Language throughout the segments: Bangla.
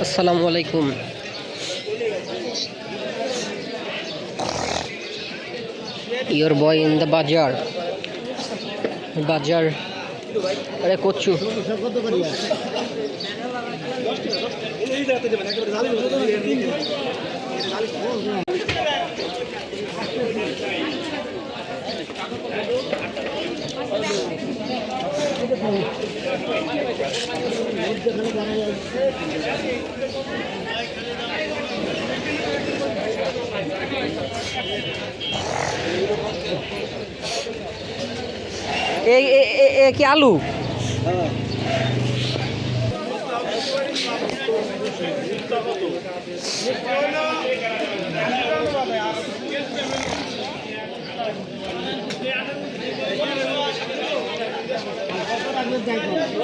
আসসালামু আলাইকুম। ইয়োর বয় ইন দ্য বাজার বাজার আরে করছু এই এ- এ- কি আলু? পাঁচ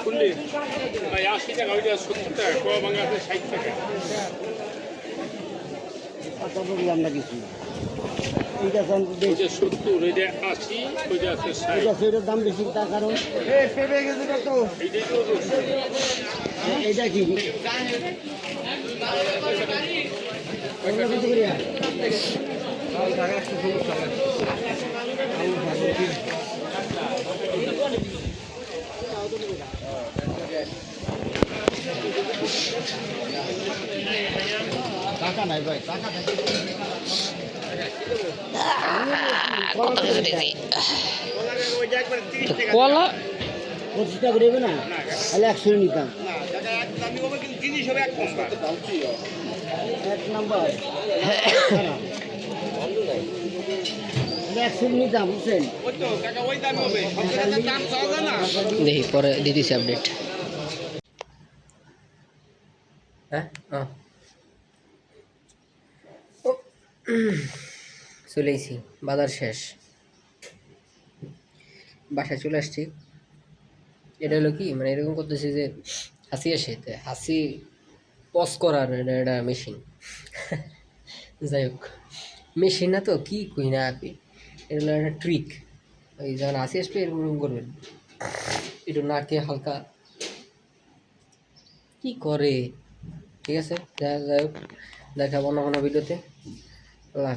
ভাই আশি টাকা ওইটা সত্তর টাকা কোয়া ভাঙা আছে ষাট টাকা। আমরা কিছু এইটা ওইটা সত্তর ওইটা আশি ওইটা আছে ষাট। এটা দাম বেশি তার কারণ এইটাই তো বলছি। এইটা কি? ওগুলো টাকা নাই ভাই টাকা কলা? পঁচিশ টাকা দেবে না? তাহলে একশো নিতাম। এক নাম্বার। দেখি পরে দিতেছি আপডেট হ্যাঁ উম, চলে এসেছি বাজার শেষ। বাসায় চলে আসছি। এটা হলো কি মানে এরকম করতেছি যে হাসি আসে হাসি পজ করার এটা মেশিন যাই হোক মেশিন না তো কি কই না আপনি এটা হলো একটা ট্রিক ওই যখন হাসি আসবে এরকম করবেন। একটু নাকে হালকা কি করে ঠিক আছে? যাই হোক দেখাবো অন্য কোনো ভিডিওতে Olá.